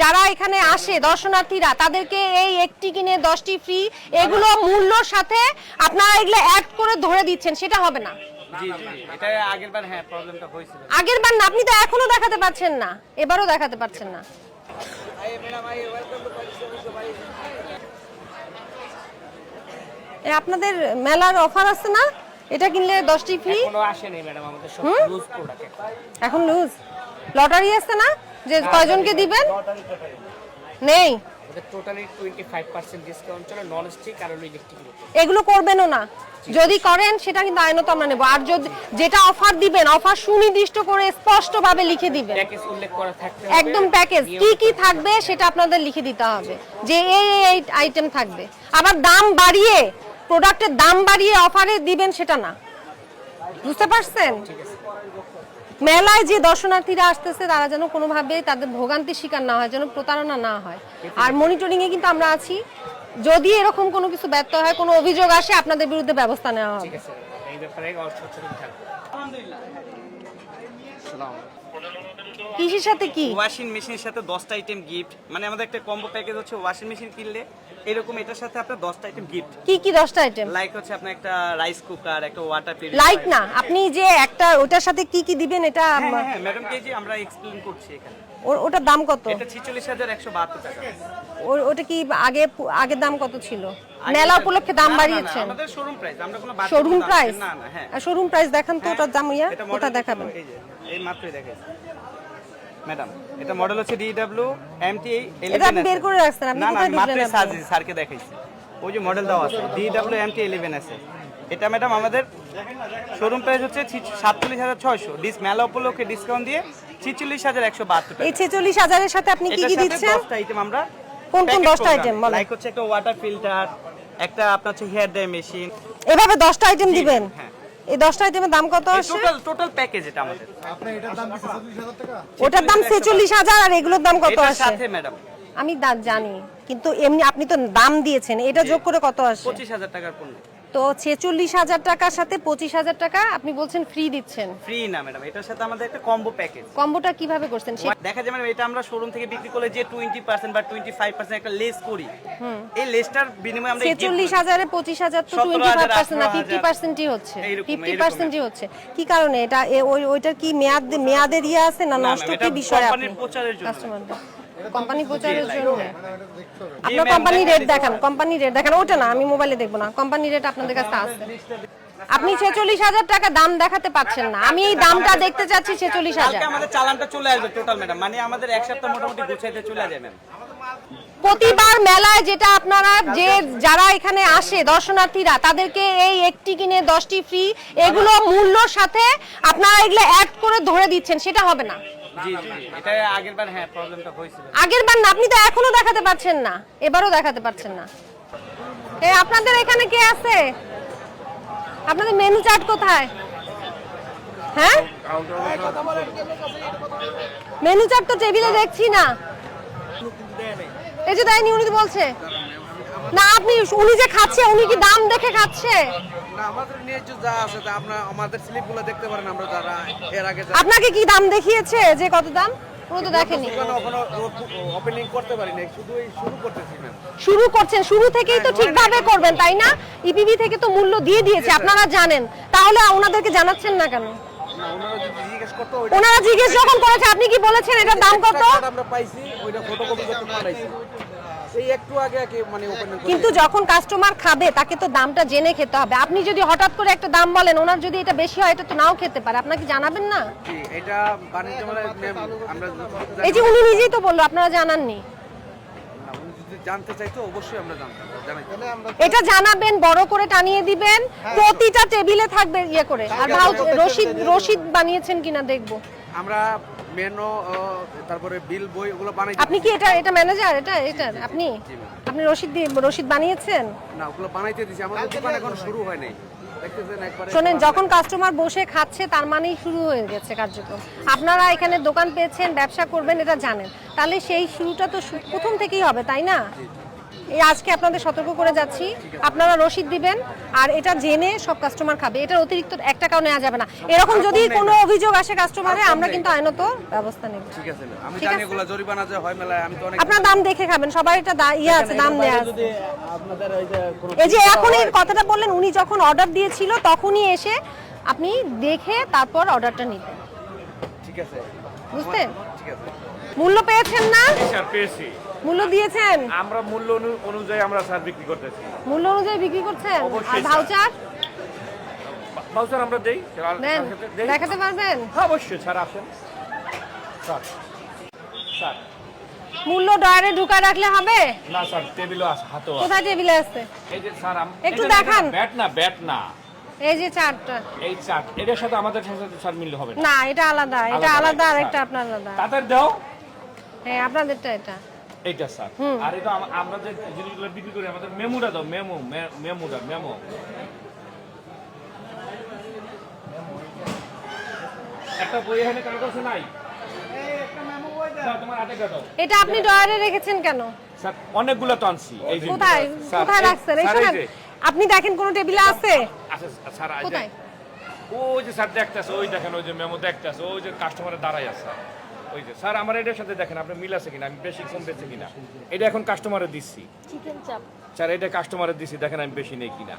যারা এখানে আসে দর্শনার্থীরা তাদেরকে এই একটি কিনে দশটি ফ্রি এগুলো মূল্যর সাথে আপনারা এগুলো অ্যাড করে ধরে দিচ্ছেন সেটা হবে না। আগের বার হ্যাঁ না আপনি তো এখনও দেখাতে পাচ্ছেন না এবারও দেখাতে পাচ্ছেন না। আপনাদের মেলার অফার আছে না? এটা কিনলে দশটি ফ্রি কোনো আসেনি ম্যাডাম আমাদের সব লুজ প্রোডাক্ট এখন। লুজ লটারি আছে না? যে কয়জনকে দিবেন? নেই। ওদের totally twenty five percent discount চলে নন স্টিক আর ইলেকট্রিক এগুলো করবেনও না। যদি করেন সেটা কিন্তু আইনত আমরা নেব। আর যদি যেটা অফার দিবেন অফার সুনির্দিষ্ট করে স্পষ্টভাবে লিখে দিবেন। প্যাকেজ উল্লেখ করা থাকতে একদম প্যাকেজ কি কি থাকবে সেটা আপনাদের লিখে দিতে হবে। যে এই এই আইটেম থাকবে। আবার দাম বাড়িয়ে প্রোডাক্টের দাম বাড়িয়ে অফারে দিবেন সেটা না। বুঝতে পারছেন? মেলায় যে দর্শনার্থীরা আসতেছে তারা যেন কোনোভাবে তাদের ভোগান্তির শিকার না হয় যেন প্রতারণা না হয়। আর মনিটরিংয়ে কিন্তু আমরা আছি। যদি এরকম কোনো কিছু ব্যর্থ হয় কোনো অভিযোগ আসে আপনাদের বিরুদ্ধে ব্যবস্থা নেওয়া হবে। ঠিক এই ব্যাপারে সচেতন কৃষির সাথে কি? ওয়াশিং মেশিনের সাথে দশটা আইটেম গিফট মানে আমাদের একটা কম্বো প্যাকেজ হচ্ছে ওয়াশিং মেশিন কিনলে এরকম এটার সাথে আপনার দশটা আইটেম গিফট কি কি দশটা আইটেম লাইক হচ্ছে আপনার একটা রাইস কুকার একটা ওয়াটার লাইট না আপনি যে একটা ওটার সাথে কি কি দিবেন এটা হ্যাঁ হ্যাঁ ম্যাডাম কে যে আমরা এক্সপ্লেন করছি এখানে। ওর- ওটার দাম কত? এটা ছিচল্লিশ হাজার একশো বাহাত্তর টাকা। ওর- ওটা কি আগে আগের দাম কত ছিল? মেলা উপলক্ষে দাম বাড়িয়েছেন। আমাদের শোরুম প্রাইস আমরা কোনো শোরুম প্রাইস না না হ্যাঁ। শোরুম প্রাইস দেখান তো ওটার দাম ইয়া ওটা দেখাবেন। এই এই মাত্রই দেখাইছি। ম্যাডাম এটা মডেল হচ্ছে ডিডব্লিউ এমটি এটা বের করে রাখছেন, আপনি না কোথায়? সাজি স্যারকে দেখাইছি। ওই যে মডেল দেওয়া আছে ডিডব্লিউ এমটি ইলেভেন আছে এটা ম্যাডাম আমাদের শোরুম প্রাইস হচ্ছে সাতচল্লিশ হাজার ছয়শো। ডিস মেলা উপলক্ষে ডিসকাউন্ট দিয়ে ছিচল্লিশ হাজার একশো বাহাত্তর এই ছেচল্লিশ হাজারের সাথে আপনি কি কি দিচ্ছেন? দশটা আইটেম আমরা কোন কোন দশটা বলেন? লাইক হচ্ছে একটা ওয়াটার ফিল্টার একটা আপনার হচ্ছে হেয়ার ড্রাই মেশিন এভাবে দশটা আইটেম দিবেন? হ্যাঁ। এই দশটা আইটেমের দাম কত আসে টোটাল টোটাল প্যাকেজ এটা আমাদের। ওটার দাম ছেচল্লিশ হাজার আর এগুলোর দাম কত এটার আসে সাথে ম্যাডাম আমি জানি কিন্তু এমনি আপনি তো দাম দিয়েছেন এটা যোগ করে কত আসে পঁচিশ হাজার টাকার পণ্য। তো ছেচল্লিশ হাজার টাকার সাথে পঁচিশ হাজার টাকা আপনি বলছেন ফ্রি দিচ্ছেন। ফ্রি না ম্যাডাম এটার সাথে আমাদের একটা কম্বো প্যাকেজ কম্বোটা কীভাবে করছেন? দেখা যায় ম্যাডাম এটা আমরা শোরুম থেকে বিক্রি করলে যে টোয়েন্টি পার্সেন্ট বা টোয়েন্টি ফাইভ পার্সেন্ট একটা লেস করি এই লেসটার বিনিময়ে আমরা ছেচল্লিশ হাজারে পঁচিশ হাজার তো টোয়েন্টি ফাইভ পার্সেন্ট না ফিফটি পার্সেন্টই হচ্ছে। ফিফটি পার্সেন্টই হচ্ছে। কি কারণে? এটা ওই ওইটার কি মেয়াদ মেয়াদের ইয়ে আছে না নষ্ট? কি বিষয় আপনি? প্রচারের জন্য। কাস্টমারদের কোম্পানি প্রচারের জন্য। আপনার কোম্পানি রেট দেখান কোম্পানি রেট দেখান ওটা না আমি মোবাইলে দেখব না। কোম্পানি রেট আপনাদের কাছে আছে। আপনি ছেচল্লিশ হাজার টাকা দাম দেখাতে পাচ্ছেন না। আমি এই দামটা দেখতে চাচ্ছি ছেচল্লিশ হাজার। আমাদের চালানটা চলে আসবে টোটাল ম্যাডাম মানে আমাদের এক সপ্তাহ মোটামুটি গুছাইতে চলে যাবে ম্যাম প্রতিবার মেলায় যেটা আপনারা যে যারা এখানে আসে দর্শনার্থীরা তাদেরকে এই একটি কিনে দশটি ফ্রি এগুলো মূল্যর সাথে আপনারা এগুলো অ্যাড করে ধরে দিচ্ছেন সেটা হবে না। জি জি জি। এটা আগের বার হ্যাঁ প্রবলেমটা হয়েছিল। আগের বার না আপনি তো এখনও দেখাতে পাচ্ছেন না। এবারও দেখাতে পাচ্ছেন না। এ আপনাদের এখানে কে আছে? আপনাদের মেনু চার্ট কোথায়? হ্যাঁ? মেনু চার্ট তো টেবিলে দেখছি না। এই যে দেয়নি উনি তো বলছে। না আপনি উনি যে খাচ্ছে উনি কি দাম দেখে খাচ্ছে? না আমাদের নিয়ে যে যা আছে তা আপনার আমাদের স্লিপগুলো দেখতে পারেন আমরা যারা এর আগে আপনাকে কি দাম দেখিয়েছে? যে কত দাম? উনি তো দেখেনি। দোকানে এখনও ওপেনিং করতে পারিনি শুধু এই শুরু করতেছি ম্যাম। শুরু করছেন শুরু থেকেই তো ঠিকভাবে করবেন তাই না? ইপিবি থেকে তো মূল্য দিয়ে দিয়েছে আপনারা জানেন। তাহলে ওনাদেরকে জানাচ্ছেন না কেন? না ওনারা যদি জিজ্ঞেস করতো ওইটা ওনারা জিজ্ঞেস যখন করেছে আপনি কি বলেছেন এটার দাম কত? আমরা পাইছি ওইটা ফটোকপি করতে পারাইছি। এই একটু আগে আগে মানে কিন্তু যখন কাস্টমার খাবে তাকে তো দামটা জেনে খেতে হবে। আপনি যদি হঠাৎ করে একটা দাম বলেন ওনার যদি এটা বেশি হয় এটা তো নাও খেতে পারে। আপনাকে জানাবেন না? এটা বাণিজ্য আমরা এই যে উনি নিজেই তো বলল আপনারা জানাননি। জানি- না, উনি যদি জানতে চাইতো অবশ্যই আমরা এটা জানাবেন বড় করে টানিয়ে দিবেন প্রতিটা টেবিলে থাকবে ইয়ে করে। আর রশিদ রশিদ বানিয়েছেন কিনা দেখব। আমরা মেনো তারপরে বিল বই ওগুলো বানাই আপনি কি এটা এটা ম্যানেজার এটা এটা আপনি? আপনি রশিদ রশিদ বানিয়েছেন? না ওগুলো বানাইতে দিছি। আমাদের দোকান এখন শুরু হয় নাই। শোনেন যখন কাস্টমার বসে খাচ্ছে তার মানেই শুরু হয়ে গেছে কার্যক্রম। আপনারা এখানে দোকান পেয়েছেন ব্যবসা করবেন এটা জানেন। তাহলে সেই শুরুটা তো প্রথম থেকেই হবে তাই না? এই আজকে আপনাদের সতর্ক করে যাচ্ছি। আপনারা রসিদ দিবেন আর এটা জেনে সব কাস্টমার খাবে। এটার অতিরিক্ত এক টাকাও নেওয়া যাবে না। এরকম যদি কোনো অভিযোগ আসে কাস্টমারে আমরা কিন্তু আইনত ব্যবস্থা নেব। ঠিক আছে। আমি জানি। এগুলো জরিমানা যে হয় মেলায় আমি তো অনেক আপনার দাম দেখে খাবেন। সবার এটা দা- ইয়ে আছে দাম দেওয়া আছে। যদি আপনাদের ওই যে কোনো এই যে এখন এই কথাটা বললেন উনি যখন অর্ডার দিয়েছিল তখনই এসে আপনি দেখে তারপর অর্ডারটা নিতেন। ঠিক আছে। বুঝতেন ঠিক আছে। মূল্য পেয়েছেন না? স্যার পেয়েছি। মূল্য দিয়েছেন? আমরা মূল্য অনুযায়ী আমরা স্যার বিক্রি করতেছি। মূল্য অনুযায়ী বিক্রি করছেন? আর স্যার। ভাউচার? আমরা দেই। দেখাতে পারবেন? হ্যাঁ, অবশ্যই স্যার আসেন। Sir sir. মূল্য ডয়ারে ঢুকা রাখলে হবে? না স্যার টেবিলও আছে হাতেও আছে। কোথায় টেবিলে আছে? এই যে স্যার একটু দেখান। ব্যাট না ব্যাট না। এই যে চারটা। এই এটার সাথে আমাদের সাথে স্যার মিললে হবে না। না এটা আলাদা এটা আলাদা, আলাদা আর একটা আপনার আলাদা। তাদের দাও। হ্যাঁ আপনাদেরটা এটা। এইটা স্যার। আর এটা আমরা যে জিনিসগুলো বিক্রি করি আমাদের মেমোটা দাও মেমো মেমোটা মেমো। একটা বই এখানে কার কাছে নাই? এটা আপনি ডয়ারে রেখেছেন কেন? স্যার অনেকগুলো তো আনছি। এই যে কোথায়? কোথায় রাখছেন? এই স্যার, এই শোনেন যে, আপনি দেখেন কোন টেবিলে আছে? আচ্ছা, স্যার, যে- কোথায়? ওই যে স্যার দেখতেছে ওই দেখেন ওই যে মেমো দেখতেছে ওই যে কাস্টমারের দাঁড়াই আছে। ওই যে স্যার আমার এটার সাথে দেখেন আপনি মিল আছে কিনা? আমি বেশি কম বেছে কিনা? এটা এখন কাস্টমারে দিচ্ছি। চিকেন চাপ স্যার এটা কাস্টমারে দিচ্ছি দেখেন আমি বেশি নেই কিনা।